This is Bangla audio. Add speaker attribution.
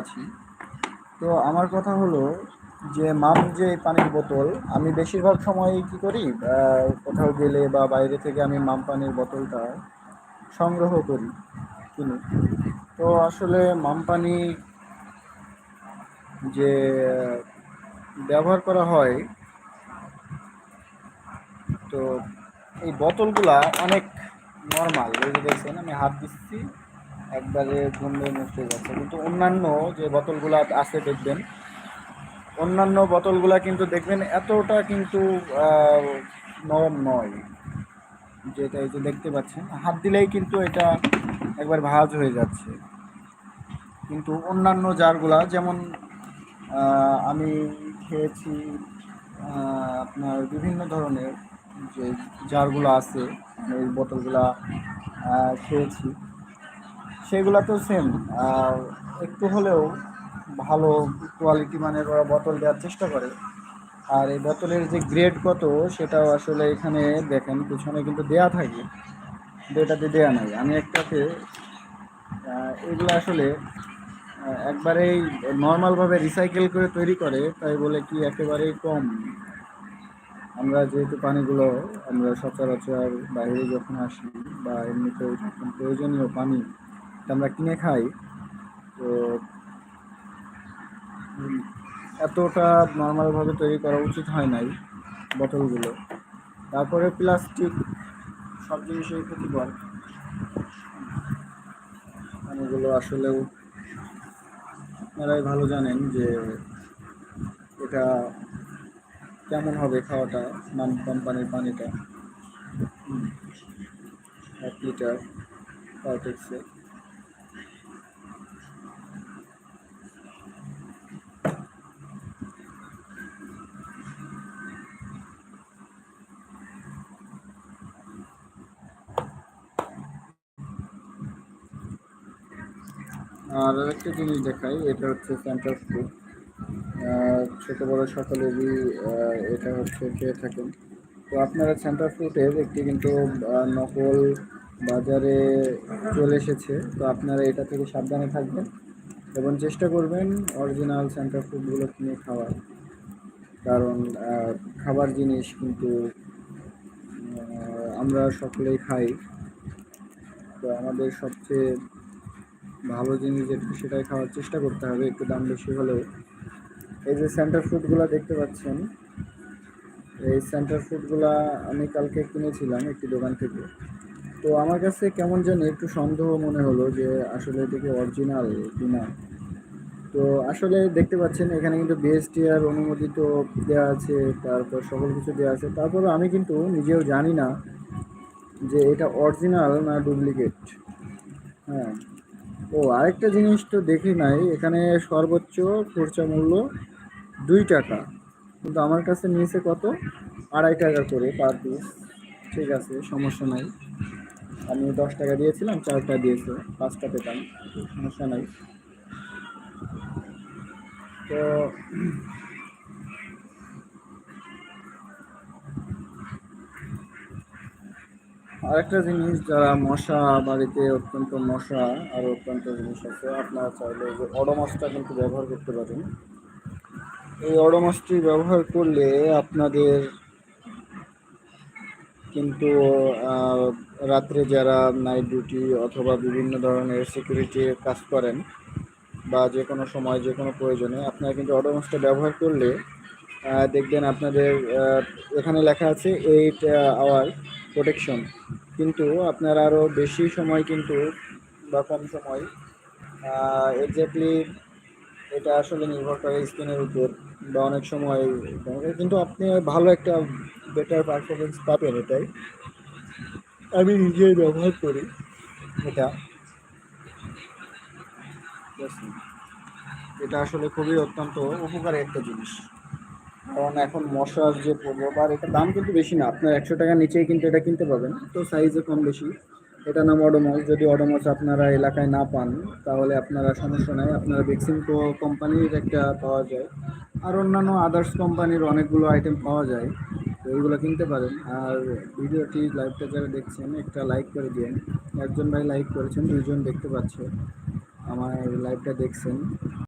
Speaker 1: আছি। তো আমার কথা হলো যে মাম যে পানির বোতল, আমি বেশিরভাগ সময়ই কি করি কোথাও গেলে বা বাইরে থেকে আমি মাম পানির বোতলটা সংগ্রহ করি কিনি। তো আসলে মাম পানি যে ব্যবহার করা হয়, তো এই বোতলগুলা অনেক নর্মাল এই যে দেখছেন, আমি হাত দিচ্ছি। একবারে ঘুমে মুছে যাচ্ছে কিন্তু অন্যান্য যে বোতলগুলা আছে দেখবেন, অন্যান্য বোতলগুলা কিন্তু দেখবেন এতটা কিন্তু নরম নয়, যেটা এই যে দেখতে পাচ্ছেন। হাত দিলেই কিন্তু এটা একবার ভাজ হয়ে যাচ্ছে। কিন্তু অন্যান্য জারগুলা, যেমন আমি খেয়েছি আপনার বিভিন্ন ধরনের যে জারগুলো আছে এই বোতলগুলা খেয়েছি সেগুলা তো সেম একটু হলেও ভালো কোয়ালিটি মানের ওরা বোতল দেওয়ার চেষ্টা করে। আর এই বোতলের যে গ্রেড কত, সেটাও আসলে এখানে দেখেন, পিছনে কিন্তু দেয়া থাকে এটাতে দেয়া নাই। আমি একটাতে এগুলো আসলে একবারেই নর্মালভাবে রিসাইকেল করে তৈরি করে, তাই বলে কি একেবারেই কম। আমরা যেহেতু পানিগুলো, আমরা সচরাচর বাইরে যখন আসি বা এমনিতেও যখন প্রয়োজনীয় পানি আমরা কিনে খাই। তো এতটা নর্মালভাবে তৈরি করা উচিত হয় নাই বোতলগুলো। তারপরে প্লাস্টিক সব জিনিসের ক্ষতিকর। পানিগুলো আসলেও আপনারাই ভালো জানেন যে এটা কেমন হবে খাওয়াটা নাম কোম্পানির পানিটা। এক লিটার পারটেক্সে আর একটা জিনিস দেখাই, এটা হচ্ছে সেন্টার ফুড ছোট বড় সকলেরই এটা হচ্ছে খেয়ে থাকেন। তো আপনারা সেন্টার ফুডের একটি কিন্তু নকল বাজারে চলে এসেছে। তো আপনারা এটা থেকে সাবধানে থাকবেন এবং চেষ্টা করবেন অরিজিনাল সেন্টার ফুডগুলো কিনে খাওয়ার। কারণ খাবার জিনিস কিন্তু আমরা সকলেই খাই। তো আমাদের সবচেয়ে ভালো জিনিস যেটা সেটাই খাওয়ার চেষ্টা করতে হবে, একটু দাম বেশি হলেও। এই যে সেন্টার ফুডগুলো দেখতে পাচ্ছেন, এই সেন্টার ফুডগুলা আমি কালকে কিনেছিলাম একটি দোকান থেকে। তো আমার কাছে কেমন যেন একটু সন্দেহ মনে হলো যে আসলে এটা কি অরিজিনাল কিনা। তো আসলে দেখতে পাচ্ছেন, এখানে কিন্তু বিএসটিআর অনুমোদিত দেওয়া আছে, তারপর সকল কিছু দেওয়া আছে। তারপরে আমি কিন্তু নিজেও জানি না যে এটা অরিজিনাল না ডুপ্লিকেট হ্যাঁ ও, আরেকটা জিনিস তো দেখি নাই, এখানে সর্বোচ্চ খরচা মূল্য দুই টাকা। কিন্তু আমার কাছে নিয়েছে কত? আড়াই টাকা করে পার পিস ঠিক আছে, সমস্যা নাই। আমি দশ টাকা দিয়েছিলাম, চারটা দিয়েছে, পাঁচটা পেতাম, সমস্যা নাই। তো আরেকটা জিনিস যারা মশা বাড়িতে অত্যন্ত মশা আর অত্যন্ত জিনিস আছে, আপনারা চাইলে যে অডোমাসটা কিন্তু ব্যবহার করতে পারেন। এই অডোমাসটি ব্যবহার করলে আপনাদের কিন্তু রাত্রে যারা নাইট ডিউটি অথবা বিভিন্ন ধরনের সিকিউরিটি কাজ করেন বা যে কোনো সময়, যে কোনো প্রয়োজনে, আপনারা কিন্তু অডোমাসটা ব্যবহার করলে দেখবেন আপনাদের এখানে লেখা আছে এইট আওয়ার প্রোটেকশন কিন্তু আপনার আরও বেশি সময় কিন্তু বা কম সময় এক্স্যাক্টলি এটা আসলে নির্ভর করে স্কিনের উপর বা অনেক সময়। কিন্তু আপনি ভালো একটা বেটার পারফরমেন্স পাবেন এটাই। আমি নিজেই ব্যবহার করি এটা। এটা আসলে খুবই অত্যন্ত উপকারী একটা জিনিস। কারণ এখন মশার যে প্রভাব আর এটা দাম কিন্তু বেশি না। আপনার একশো টাকার নিচেই কিন্তু এটা কিনতে পাবেন, তো সাইজে কম বেশি। এটা নাম অডোমস যদি অডোমস আপনারা এলাকায় না পান, তাহলে আপনারা সমস্যা নেই। আপনারা ভ্যাকসিন কোম্পানির একটা পাওয়া যায়। আর অন্যান্য আদার্স কোম্পানির অনেকগুলো আইটেম পাওয়া যায়, তো এইগুলো কিনতে পারেন। আর ভিডিওটি লাইভটা যারা দেখছেন, একটা লাইক করে দিন একজন ভাই লাইক করেছেন, দুইজন দেখতে পাচ্ছে। আমার লাইভটা দেখছেন।